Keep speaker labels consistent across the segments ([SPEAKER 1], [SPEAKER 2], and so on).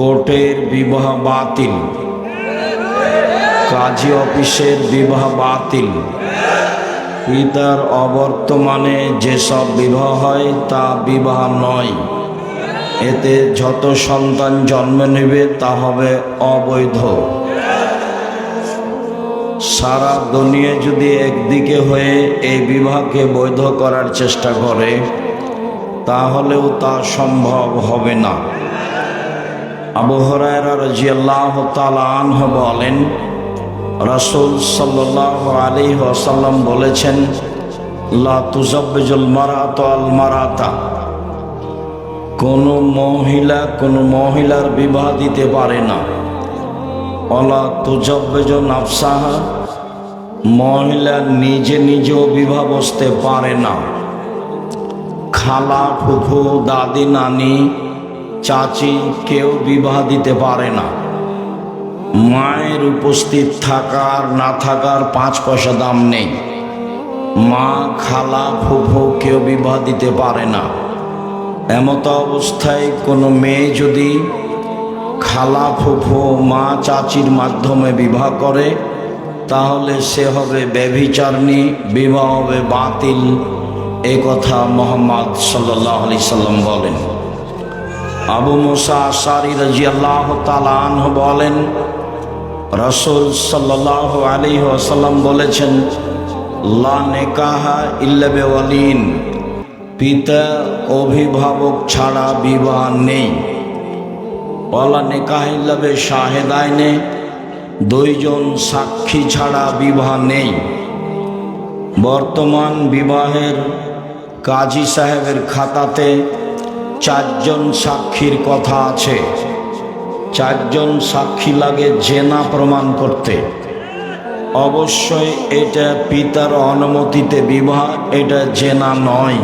[SPEAKER 1] কোর্টের বিবাহ বাতিল। কাজী অফিসের বিবাহ বাতিল। পিতার অবর্তমানে যেসব বিবাহ হয়, তা বিবাহ নয়। এতে যত সন্তান জন্ম নেবে, তা হবে অবৈধ। সারা দুনিয়া যদি একদিকে হয়ে এই বিবাহকে বৈধ করার চেষ্টা করে, তাহলেও তা সম্ভব হবে না। আবু হরায়রা রাজিয়াল্লাহ তাআলা আনহু বলেন, রাসূল সাল্লাল্লাহু আলাইহি ওয়াসাল্লাম বলেছেন, লা আল মারাতা। কোনো মহিলা কোনো মহিলার বিবাহ দিতে পারে না। অলা তুজব্বেজ নাফসাহা? মহিলা নিজে নিজেও বিবাহ বসতে পারে না। খালা, ফুফু, দাদি, নানি চাচি কেউ বিবাহ দিতে পারে না। মায়ের উপস্থিত থাকার, না থাকার পাঁচ পয়সা দাম নেই। মা, খালা, ফুফু কেউ বিবাহ দিতে পারে না। এমত অবস্থায় কোনো মেয়ে যদি খালা, ফুফু, মা, চাচির মাধ্যমে বিবাহ করে, তাহলে সে হবে ব্যভিচারণী, বিবাহ হবে বাতিল, এ কথা মোহাম্মদ সাল্লাহ আলি সাল্লাম বলেন। আবু মুসা আশারি রাজি আল্লাহ তালাহ বলেন, রসুল সাল্লাহ আলী আসাল্লাম বলেছেন, লা নেকাহা ইল্লাবে ওয়ালিন পিতা অভিভাবক ছাড়া বিবাহ নেই। ওয়ালা নেকাহ ইল্লাবে শাহেদায়নে দুইজন সাক্ষী ছাড়া বিবাহ নেই। বর্তমান বিবাহের কাজী সাহেবের খাতাতে চারজন সাক্ষীর কথা আছে। চারজন সাক্ষী লাগে জেনা প্রমাণ করতে। অবশ্যই এটা পিতার অনুমতিতে বিবাহ, এটা জেনা নয়।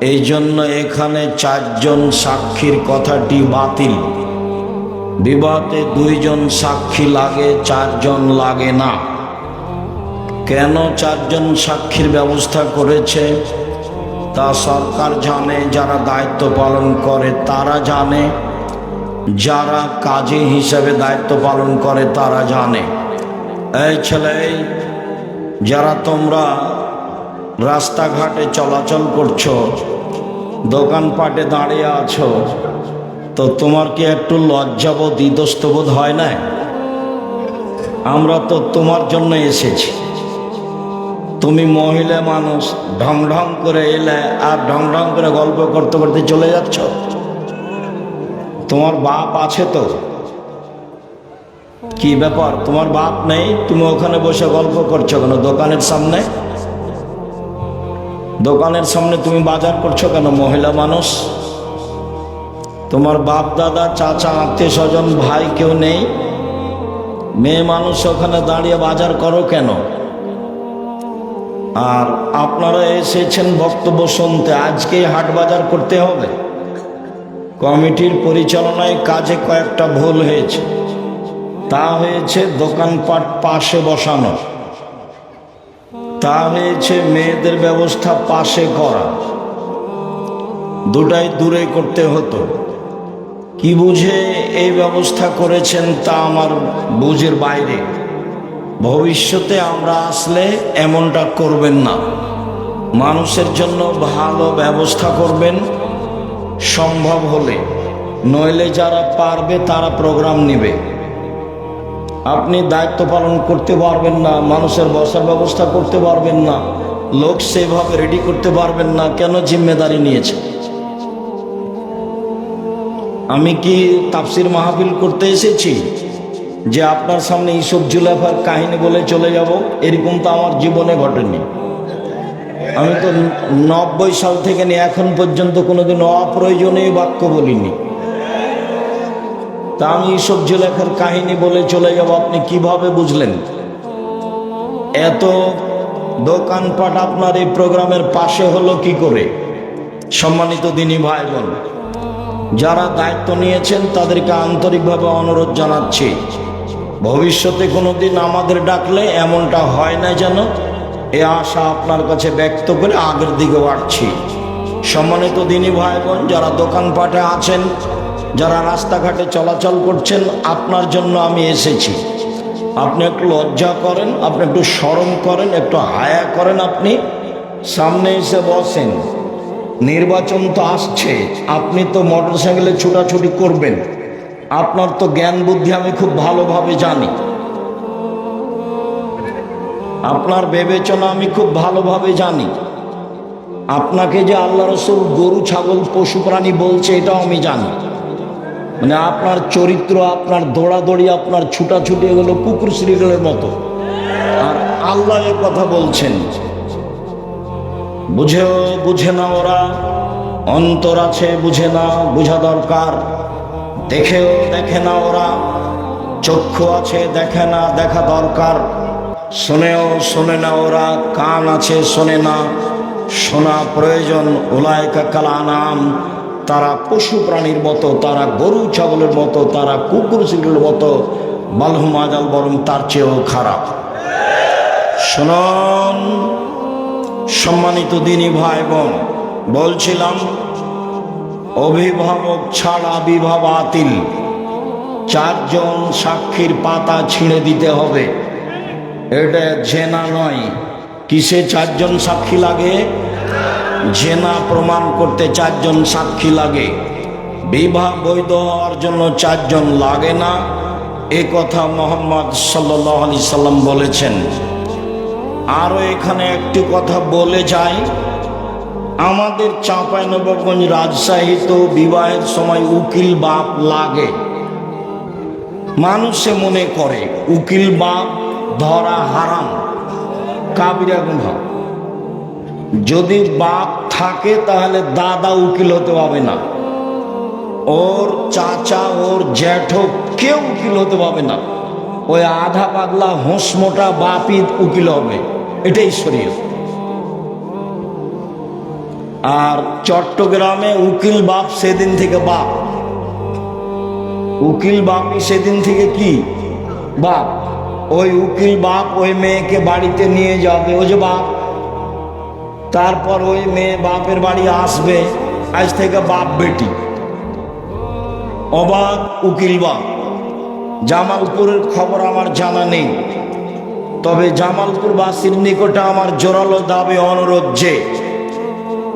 [SPEAKER 1] এই জন্য এখানে চারজন সাক্ষীর কথাটি বাতিল। বিবাহতে দুইজন সাক্ষী লাগে, চারজন লাগে না। কেন চারজন সাক্ষীর ব্যবস্থা করেছে? তা সরকার জানে, যারা দায়িত্ব পালন করে তারা জানে। যারা কাজী হিসেবে দায়িত্ব পালন করে তারা জানে। এই ছেলে, যারা তোমরা রাস্তাঘাটে চলাচল করছ, দোকানপাটে দাঁড়িয়ে আছো, তো তোমার কি একটু লজ্জাবোধ, ইতস্তবোধ হয় না আমরা তো তোমার জন্য এসেছি। তুমি মহিলা মানুষ ঢং ঢং করে এলে আর ঢং ঢং করে গল্প করতে করতে চলে যাচ্ছ? তোমার বাপ আছে তো? কি ব্যাপার? তোমার বাপ নেই? তুমি ওখানে বসে গল্প করছ কেন? দোকানের সামনে? দোকানের সামনে তুমি বাজার করছ কেন, মহিলা মানুষ? তোমার বাপ দাদা, চাচা, আত্মীয় স্বজন, ভাই কেউ নেই? মেয়ে মানুষ ওখানে দাঁড়িয়ে বাজার করো কেন? আর আপনারা এসেছেন বক্তব্য শুনতে, আজকেই হাট বাজার করতে হবে। কমিটির পরিচালনায় কাজে কয়েকটা ভুল হয়েছে। তা হয়েছে দোকানপাট পাশে বসানো। তা হয়েছে মেয়েদের ব্যবস্থা পাশে করা। দুটাই দূরে করতে হতো। কি বুঝে এই ব্যবস্থা করেছেন তা আমার বুঝের বাইরে। ভবিষ্যতে আমরা আসলে এমনটা করবেন না। মানুষের জন্য ভালো ব্যবস্থা করবেন সম্ভব হলে। নইলে যারা পারবে তারা প্রোগ্রাম নেবে। আপনি দায়িত্ব পালন করতে পারবেন না, মানুষের বসার ব্যবস্থা করতে পারবেন না, লোক সেভাবে রেডি করতে পারবেন না, কেন জিম্মেদারি নিয়েছে? আমি কি তাফসির মাহফিল করতে এসেছি? যে আপনার সামনে ইসব জুলাফার কাহিনী বলে চলে যাব, এরকম তো আমার জীবনে ঘটেনি। আমি তো নব্বই সাল থেকে নিয়ে এখন পর্যন্ত কোনোদিন অপ্রয়োজনীয় বাক্য বলিনি। তা আমি ইসব জুলেখার কাহিনী বলে চলে যাব, আপনি কীভাবে বুঝলেন? এত দোকানপাট আপনার এই প্রোগ্রামের পাশে হলো কি করে? সম্মানিত দিনী ভাই বোন যারা দায়িত্ব নিয়েছেন তাদেরকে আন্তরিকভাবে অনুরোধ জানাচ্ছি। ভবিষ্যতে কোনো দিন আমাদের ডাকলে এমনটা হয় না যেন? এ আশা আপনার কাছে ব্যক্ত করে আগের দিকে বাড়ছি। সম্মানিত দিনী ভাই বোন যারা দোকানপাটে আছেন, যারা রাস্তাঘাটে চলাচল করছেন, আপনার জন্য আমি এসেছি। আপনি একটু লজ্জা করেন, আপনি একটু স্মরণ করেন, একটু হায়া করেন আপনি। সামনে এসে বসেন। নির্বাচন তো আসছে, আপনি তো মোটরসাইকেলে ছোটাছুটি করবেন। আপনার তো জ্ঞান বুদ্ধি আমি খুব ভালোভাবে জানি। আপনার বিবেচনা আমি খুব ভালোভাবে জানি। আপনাকে যে আল্লাহ রসুল গরু, ছাগল, পশু প্রাণী বলছে, এটাও আমি জানি। মানে আপনার চরিত্র, আপনার দৌড়াদৌড়ি, আপনার ছুটাছুটি এগুলো কুকুর শ্রীগুলোর মতো। আর আল্লাহ কথা বলছেন। বুঝেও বুঝে না ওরা, অন্তর আছে বুঝে না, বুঝা দরকার। দেখেও দেখে না ওরা। চক্ষু আছে, দেখে না, দেখা দরকার। শোনেও শোনে না ওরা, কান আছে, শোনে না। শোনা প্রয়োজন ওলায়কা কালানাম। তারা পশু প্রাণীর মতো, তারা গরু ছাগলের মতো, তারা কুকুর শিগুলোর মতো বালহুম আজাল বরং তার চেয়েও খারাপ। শুনুন, সম্মানিত দিনী ভাই বোন, বলছিলাম অভিভাবক ছাড়া বিবাহ বাতিল চারজন সাক্ষীর পাতা ছিঁড়ে দিতে হবে। এটা জেনা নয়। কিসে চারজন সাক্ষী লাগে? জেনা প্রমাণ করতে চারজন সাক্ষী লাগে। বিবাহ বৈধ হওয়ার জন্য চারজন লাগে না। এ কথা মোহাম্মদ সাল্লাহ সাল্লাম বলেছেন। আরও এখানে একটি কথা বলে যাই। আমাদের চাঁপাইনবাবগঞ্জ রাজশাহী তো বিবাহের সময় উকিল বাপ লাগে। মানুষে মনে করে, উকিল বাপ ধরা হারাম। কাবিরা গুনা যদি বাপ থাকে তাহলে দাদা উকিল হতে পাবে না। ওর চাচা, ওর জ্যাঠো কেউ উকিল হতে পাবে না। ওই আধা পাগলা হোঁস মোটা বাপই উকিল হবে। এটাই শরীর আর চট্টগ্রামে উকিল বাপ সেদিন থেকে বাপ। উকিল বাপই সেদিন থেকে কি? বাপ। ওই উকিল বাপ ওই মেয়েকে বাড়িতে নিয়ে যাবে। ওই যে বাপ। তারপর ওই মেয়ে বাপের বাড়ি আসবে। আজ থেকে বাপ বেটি। অবাক উকিল বাপ। জামালপুরের খবর আমার জানা নেই। তবে জামালপুর জামালপুরবাসীর নিকটে আমার জোরালো দাবি, অনুরোধ যে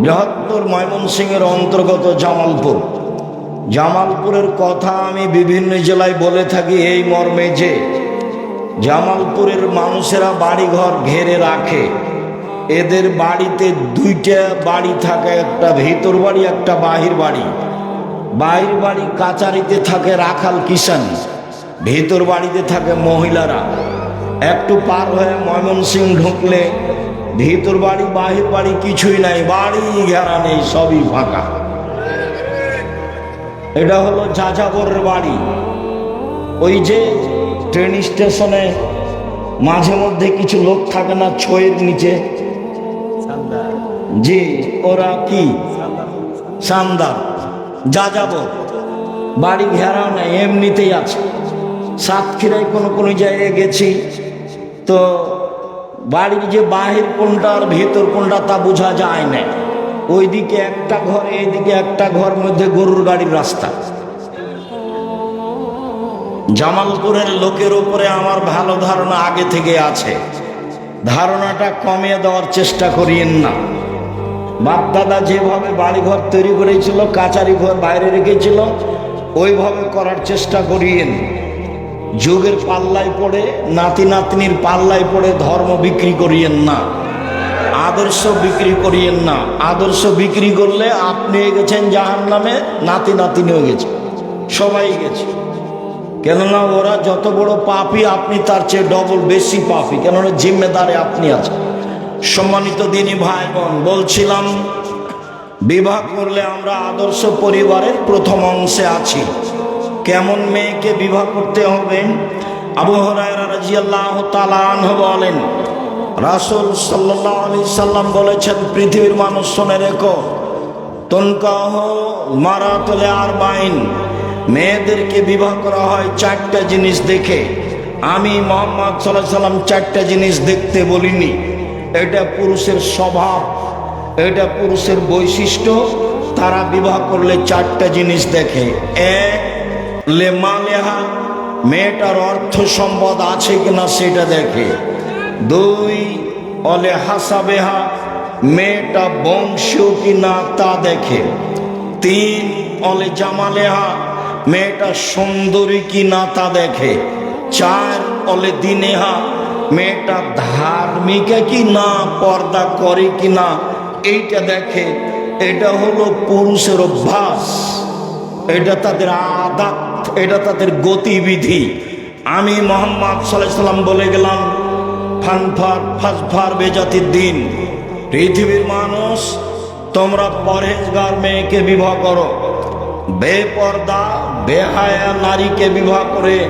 [SPEAKER 1] বৃহত্তর ময়মনসিংহের অন্তর্গত জামালপুর। জামালপুরের কথা আমি বিভিন্ন জেলায় বলে থাকি এই মর্মে যে, জামালপুরের মানুষেরা বাড়িঘর ঘেরে রাখে। এদের বাড়িতে দুইটা বাড়ি থাকে, একটা ভিতর বাড়ি, একটা বাহির বাড়ি। বাহির বাড়ি কাচারিতে থাকে রাখাল কিষান, ভিতর বাড়িতে থাকে মহিলারা। একটু পার হয়ে ময়মনসিং ঢুকলে ভিতর বাড়ি, বাহির বাড়ি কিছুই নাই, বাড়ি, ঘেরা নেই, সবই ফাঁকা। এটা হলো যাযাবরের বাড়ি। ওই যে ট্রেন স্টেশনে মাঝে মধ্যে কিছু লোক থাকে না, ছয়ের নিচে। জি, ওরা কি? সান্দার। যাযাবর। বাড়ি ঘেরাও নেই, এমনিতেই আছে। সাতক্ষীরায় কোনো কোনো জায়গায় গেছি, তো বাড়ির যে বাহির কোনটা আর ভেতর কোনটা তা বোঝা যায় না। ওইদিকে একটা ঘর, এইদিকে একটা ঘর মধ্যে গরুর গাড়ির রাস্তা। জামালপুরের লোকের উপরে আমার ভালো ধারণা আগে থেকে আছে। ধারণাটা কমিয়ে দেওয়ার চেষ্টা করিয়েন না। বাপদাদা যেভাবে বাড়িঘর তৈরি করেছিল কাচারি ঘর বাইরে রেখেছিল, ওইভাবে করার চেষ্টা করিয়েন। যুগের পাল্লায় পড়ে, নাতি নাতনির পাল্লায় পড়ে ধর্ম বিক্রি করিয়েন না। আদর্শ বিক্রি করিয়েন না। আদর্শ বিক্রি করলে আপনি গেছেন জাহান নামে নাতি নাতিনিও গেছে। সবাই গেছে। কেননা ওরা যত বড় পাপি, আপনি তার চেয়ে ডবল বেশি পাপি। কেননা জিম্মেদারে আপনি আছেন। সম্মানিত দিনী ভাই বোন বলছিলাম, বিবাহ করলে আমরা আদর্শ পরিবারের প্রথম অংশে আছি। কেমন মেয়েকে বিবাহ করতে হবে? আবু হরাইরা রাজিয়াল্লাহ তালান বলেন, রাসুল সাল্লাহ আলি সাল্লাম বলেছেন, পৃথিবীর মানুষ শোনে রেখো, তনকাহ মারা তোলে আর বাইন মেয়েদেরকে বিবাহ করা হয় চারটা জিনিস দেখে। আমি মোহাম্মদ সাল্লাহ সাল্লাম চারটা জিনিস দেখতে বলিনি। এটা পুরুষের স্বভাব, এটা পুরুষের বৈশিষ্ট্য, তারা বিবাহ করলে চারটা জিনিস দেখে। এক লেমা লেহা মেয়েটার অর্থ সম্পদ আছে কিনা সেটা দেখে। দুই, অলে হাসাবেহা, মেয়েটা বংশীয় কিনা তা দেখে। তিন, অলে জামালেহা, মেয়েটা সুন্দরী কিনা তা দেখে। চার, অলে দিনেহা, মেয়েটা ধার্মিকা কি না পর্দা করে কি না এইটা দেখে। এটা হলো পুরুষের অভ্যাস। এটা তাদের আদাত, এটা তাদের গতিবিধি। আমি মোহাম্মদ সাল্লাহ সাল্লাম বলে গেলাম ফানফার ফাসফার বেজাতির দিন। পৃথিবীর মানুষ, তোমরা পরেজগার মেয়েকে বিবাহ করো। বেপর্দা, বেহায়া নারীকে বিবাহ করে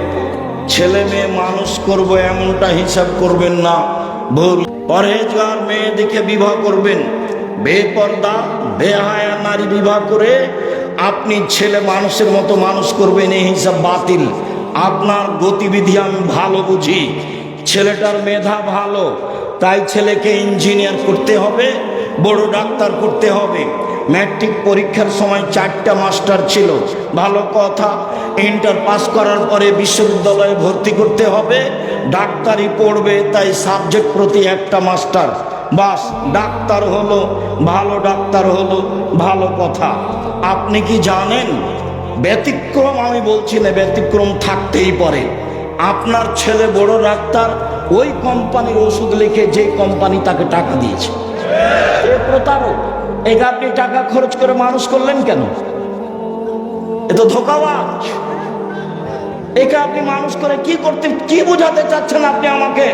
[SPEAKER 1] ছেলে মেয়ে মানুষ করব এমনটা হিসাব করবেন না। ভুল। পরেজগার মেয়েদিকে বিবাহ করবেন। বেপর্দা, বেহায়া নারী বিবাহ করে আপনি ছেলে মানুষের মতো মানুষ করবেন, এই হিসাব বাতিল। আপনার গতিবিধি আমি ভালো বুঝি। ছেলেটার মেধা ভালো, তাই ছেলেকে ইঞ্জিনিয়ার করতে হবে, বড় ডাক্তার করতে হবে। ম্যাট্রিক পরীক্ষার সময় চারটা মাস্টার ছিল। ভালো কথা ইন্টার পাস করার পরে বিশ্ববিদ্যালয়ে ভর্তি করতে হবে। ডাক্তারি পড়বে, তাই সাবজেক্ট প্রতি একটা মাস্টার বাস, ডাক্তার হলো, ভালো ডাক্তার হলো, ভালো কথা। আপনি কি জানেন? ব্যতিক্রম আমি বলছি না, ব্যতিক্রম থাকতেই পারে। আপনার ছেলে বড় ডাক্তার, ওই কোম্পানির ওষুধ লিখে যে কোম্পানি তাকে টাকা দিয়েছে। এ প্রতারক, একে আপনি টাকা খরচ করে মানুষ করলেন কেন? এ তো ধোকাবাজ। একে আপনি মানুষ করে কি করতে, কি বোঝাতে চাচ্ছেন আপনি আমাকে?